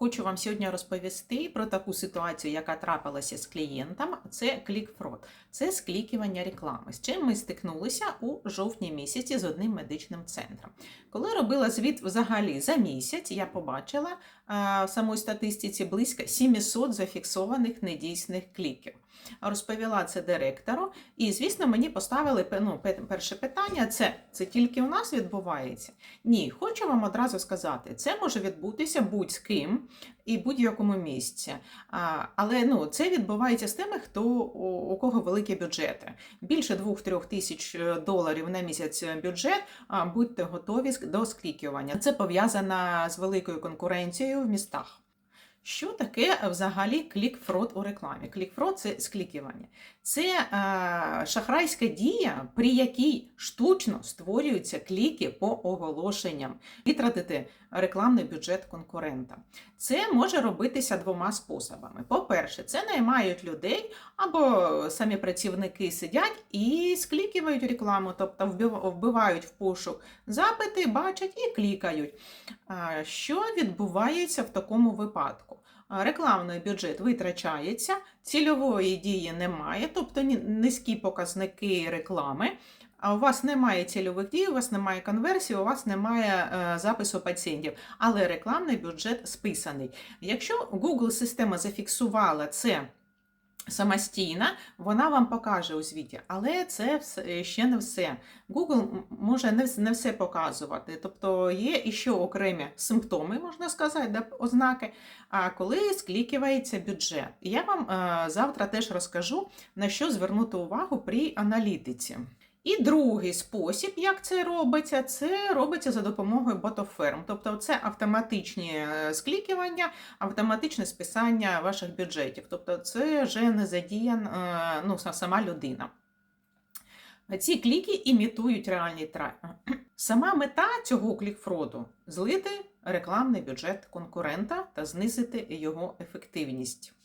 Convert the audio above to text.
Хочу вам сьогодні розповісти про таку ситуацію, яка трапилася з клієнтом. Це клікфрод, це склікування реклами. З чим ми стикнулися у жовтні місяці з одним медичним центром. Коли робила звіт взагалі за місяць, я побачила е, в самої статистиці близько 700 зафіксованих недійсних кліків. Розповіла це директору, і, звісно, мені поставили ну, перше питання: це, це тільки у нас відбувається? Ні, хочу вам одразу сказати, це може відбутися будь з ким і будь-якому місці. А, але ну, це відбувається з тими, хто у, кого великі бюджети. Більше 2-3 тисяч е, доларів на місяць бюджет. А, будьте готові до склікування. Це пов'язано з великою конкуренцією в містах. Що таке взагалі клікфрод у рекламі? Клікфрод це склікування. Це е, шахрайська дія, при якій штучно створюються кліки по оголошенням витратити рекламний бюджет конкурента. Це може робитися двома способами. По-перше, це наймають людей або самі працівники сидять і склікують рекламу, тобто вбивають в пошук запити, бачать і клікають. А, Що відбувається в такому випадку? Рекламний бюджет витрачається, цільової дії немає, тобто низькі показники реклами. А у вас немає цільових дій, у вас немає конверсії, у вас немає е, запису пацієнтів, але рекламний бюджет списаний. Якщо Google система зафіксувала це самостійно, вона вам покаже у звіті, але це все- ще не все. Google може не, все показувати. Тобто є іще окремі симптоми, можна сказати, де ознаки, а коли склікується бюджет. Я вам е, завтра теж розкажу, на що звернути увагу при аналітиці. І другий спосіб, як це робиться, це робиться за допомогою ботоферм. Тобто це автоматичні е, склікування, автоматичне списання ваших бюджетів. Тобто це вже не задіян е, ну, сама людина. Ці кліки імітують реальні трафік. Сама мета цього клікфроду злити рекламний бюджет конкурента та знизити його ефективність.